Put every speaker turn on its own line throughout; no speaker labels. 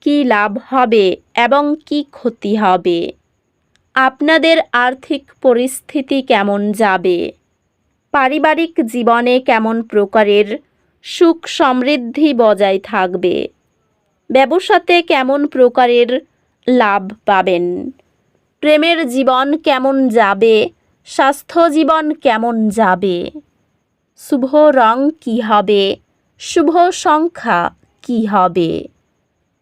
কী লাভ হবে এবং কী ক্ষতি হবে? আপনাদের আর্থিক পরিস্থিতি কেমন যাবে? পারিবারিক জীবনে কেমন প্রকারের সুখ সমৃদ্ধি বজায় থাকবে? ব্যবসাতে কেমন প্রকারের লাভ পাবেন? প্রেমের জীবন কেমন যাবে? স্বাস্থ্য জীবন কেমন যাবে? শুভ রং কী হবে? শুভ সংখ্যা কী হবে?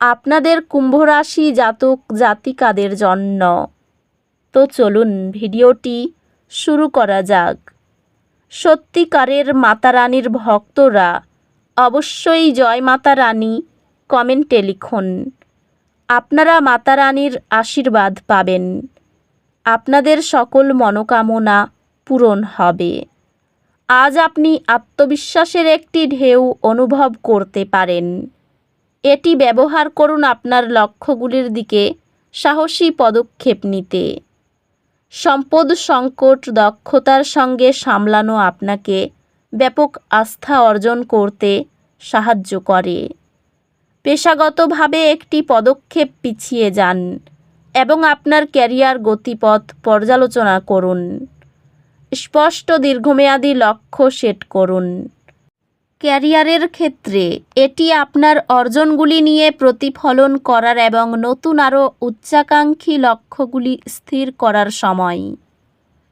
আপনাদের কুম্ভ রাশি জাতক জাতিকাদের জন্য। তো চলুন ভিডিওটি শুরু করা যাক। সত্যিকারের মাতা রানীর ভক্তরা অবশ্যই জয় মাতা রানী কমেন্টে লিখুন। আপনারা মাতা রানীর আশীর্বাদ পাবেন। আপনাদের সকল মনোকামনা পূরণ হবে। আজ আপনি আত্মবিশ্বাসের একটি ঢেউ অনুভব করতে পারেন। এটি ব্যবহার করুন আপনার লক্ষ্যগুলির দিকে সাহসী পদক্ষেপ নিতে। সম্পদ সংকট দক্ষতার সঙ্গে সামলানো আপনাকে ব্যাপক আস্থা অর্জন করতে সাহায্য করে। পেশাগতভাবে একটি পদক্ষেপ পিছিয়ে যান এবং আপনার ক্যারিয়ার গতিপথ পর্যালোচনা করুন। স্পষ্ট দীর্ঘমেয়াদী লক্ষ্য সেট করুন। ক্যারিয়ারের ক্ষেত্রে এটি আপনার অর্জনগুলি নিয়ে প্রতিফলন করার এবং নতুন আরও উচ্চাকাঙ্ক্ষী লক্ষ্যগুলি স্থির করার সময়।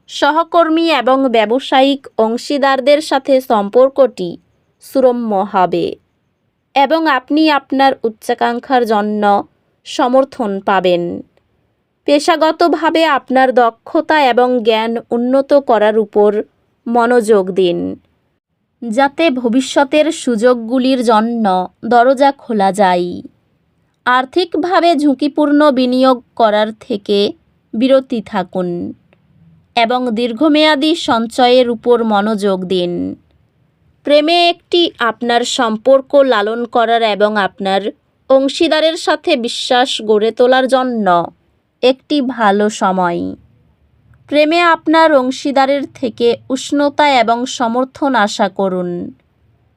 সহকর্মী এবং ব্যবসায়িক অংশীদারদের সাথে সম্পর্কটি সুরম্য হবে এবং আপনি আপনার উচ্চাকাঙ্ক্ষার জন্য সমর্থন পাবেন। পেশাগতভাবে আপনার দক্ষতা এবং জ্ঞান উন্নত করার উপর মনোযোগ দিন। যাতে ভবিষ্যতের সুযোগগুলির জন্য দরজা খোলা যায়। আর্থিকভাবে ঝুঁকিপূর্ণ বিনিয়োগ করার থেকে বিরতি থাকুন এবং দীর্ঘমেয়াদী সঞ্চয়ের উপর মনোযোগ দিন। প্রেমে একটি আপনার সম্পর্ক লালন করার এবং আপনার অংশীদারের সাথে বিশ্বাস গড়ে তোলার জন্য একটি ভালো সময়। প্রেমে আপনার অংশীদারের থেকে উষ্ণতা এবং সমর্থন আশা করুন,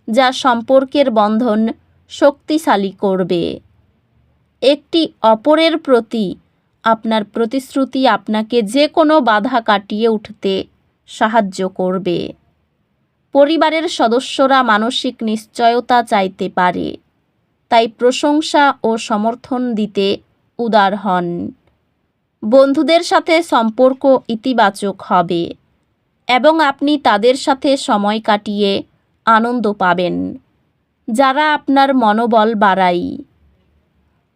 যা সম্পর্কের বন্ধন শক্তিশালী করবে। একটি অপরের প্রতি আপনার প্রতিশ্রুতি আপনাকে যে কোনো বাধা কাটিয়ে উঠতে সাহায্য করবে। পরিবারের সদস্যরা মানসিক নিশ্চয়তা চাইতে পারে, তাই প্রশংসা ও সমর্থন দিতে উদার হন। বন্ধুদের সাথে সম্পর্ক ইতিবাচক হবে এবং আপনি তাদের সাথে সময় কাটিয়ে আনন্দ পাবেন। যারা আপনার মনোবল বাড়ায়,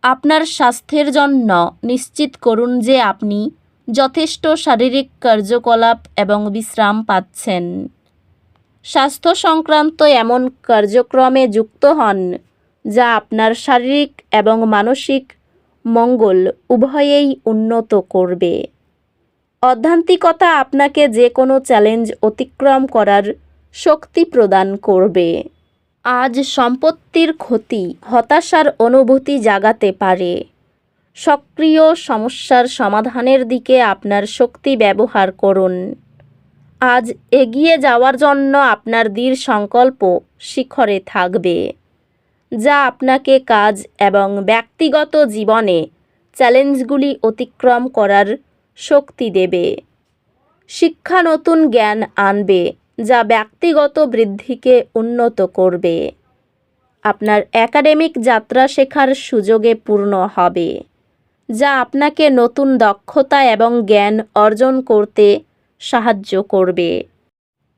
আপনার স্বাস্থ্যের জন্য নিশ্চিত করুন যে আপনি যথেষ্ট শারীরিক কার্যকলাপ এবং বিশ্রাম পাচ্ছেন। স্বাস্থ্য সংক্রান্ত এমন কার্যক্রমে যুক্ত হন যা আপনার শারীরিক এবং মানসিক মঙ্গল উভয়েই উন্নত করবে। অধ্যান্তিকতা আপনাকে যে কোনো চ্যালেঞ্জ অতিক্রম করার শক্তি প্রদান করবে। আজ সম্পত্তির ক্ষতি, হতাশার অনুভূতি জাগাতে পারে। সক্রিয় সমস্যার সমাধানের দিকে আপনার শক্তি ব্যবহার করুন। আজ এগিয়ে যাওয়ার জন্য আপনার দৃঢ় সংকল্প শিখরে থাকবে। যা আপনাকে কাজ এবং ব্যক্তিগত জীবনে চ্যালেঞ্জগুলি অতিক্রম করার শক্তি দেবে। শিক্ষা নতুন জ্ঞান আনবে যা ব্যক্তিগত বৃদ্ধিকে উন্নত করবে। আপনার একাডেমিক যাত্রা শেখার সুযোগে পূর্ণ হবে, যা আপনাকে নতুন দক্ষতা এবং জ্ঞান অর্জন করতে সাহায্য করবে।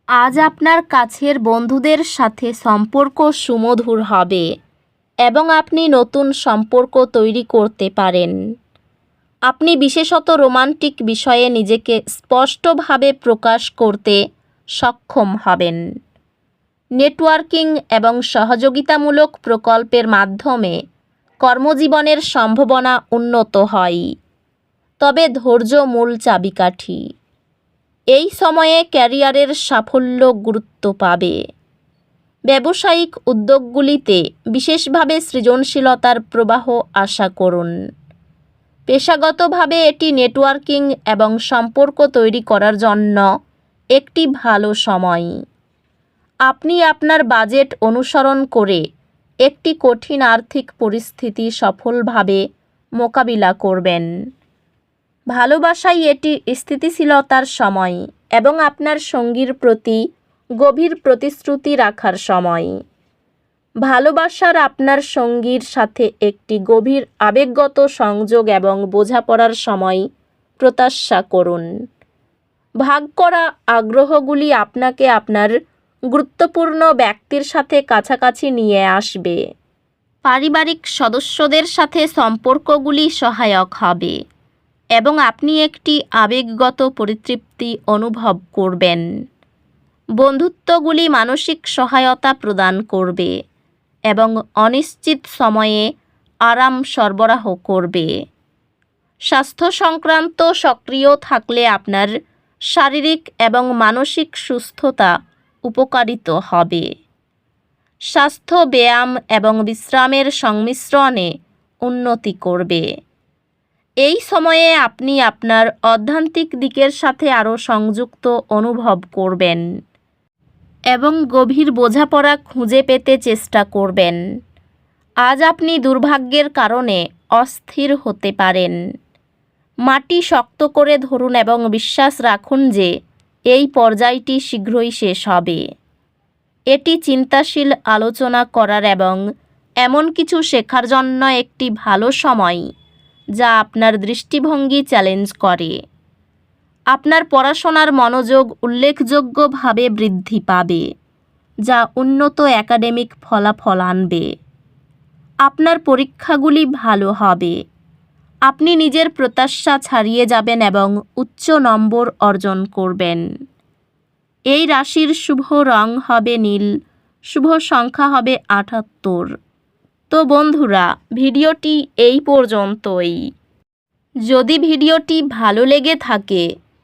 আজ আপনার কাছের বন্ধুদের সাথে সম্পর্ক সুমধুর হবে। এবং আপনি নতুন সম্পর্ক তৈরি করতে পারেন। আপনি বিশেষত রোমান্টিক বিষয়ে নিজেকে স্পষ্টভাবে প্রকাশ করতে সক্ষম হবেন। নেটওয়ার্কিং এবং সহযোগিতামূলক প্রকল্পের মাধ্যমে কর্মজীবনের সম্ভাবনা উন্নত হয়। তবে ধৈর্য মূল চাবিকাঠি। এই সময়ে ক্যারিয়ারের সাফল্য গুরুত্ব পাবে। ব্যবসায়িক উদ্যোগগুলিতে বিশেষভাবে সৃজনশীলতার প্রবাহ আশা করুন। পেশাগতভাবে এটি নেটওয়ার্কিং এবং সম্পর্ক তৈরি করার জন্য একটি ভালো সময়। আপনি আপনার বাজেট অনুসরণ করে একটি কঠিন আর্থিক পরিস্থিতি সফলভাবে মোকাবিলা করবেন। ভালোবাসায় এটি স্থিতিশীলতার সময় এবং আপনার সঙ্গীর প্রতি গভীর প্রতিশ্রুতি রাখার সময়। ভালোবাসার আপনার সঙ্গীর সাথে একটি গভীর আবেগগত সংযোগ এবং বোঝাপড়ার সময় প্রত্যাশা করুন। ভাগ করা আগ্রহগুলি আপনাকে আপনার গুরুত্বপূর্ণ ব্যক্তির সাথে কাছাকাছি নিয়ে আসবে। পারিবারিক সদস্যদের সাথে সম্পর্কগুলি সহায়ক হবে এবং আপনি একটি আবেগগত পরিতৃপ্তি অনুভব করবেন। বন্ধুত্বগুলি মানসিক সহায়তা প্রদান করবে এবং অনিশ্চিত সময়ে আরাম সরবরাহ করবে। স্বাস্থ্য সংক্রান্ত সক্রিয় থাকলে আপনার শারীরিক এবং মানসিক সুস্থতা উপকারিত হবে। স্বাস্থ্য ব্যায়াম এবং বিশ্রামের সংমিশ্রণে উন্নতি করবে। এই সময়ে আপনি আপনার অধ্যান্তিক দিকের সাথে আরও সংযুক্ত অনুভব করবেন। এবং গভীর বোঝাপড়া খুঁজে পেতে চেষ্টা করবেন। আজ আপনি দুর্ভাগ্যের কারণে অস্থির হতে পারেন। মাটি শক্ত করে ধরুন এবং বিশ্বাস রাখুন যে এই পর্যায়টি শীঘ্রই শেষ হবে। এটি চিন্তাশীল আলোচনা করার এবং এমন কিছু শেখার জন্য একটি ভালো সময় যা আপনার দৃষ্টিভঙ্গি চ্যালেঞ্জ করে। আপনার পড়াশোনার মনোযোগ উল্লেখযোগ্যভাবে বৃদ্ধি পাবে, যা উন্নত একাডেমিক ফলাফল আনবে। আপনার পরীক্ষাগুলি ভালো হবে। আপনি নিজের প্রত্যাশা ছাড়িয়ে যাবেন এবং উচ্চ নম্বর অর্জন করবেন। এই রাশির শুভ রং হবে নীল, শুভ সংখ্যা হবে আটাত্তর। তো বন্ধুরা, ভিডিওটি এই পর্যন্তই। যদি ভিডিওটি ভালো লেগে থাকে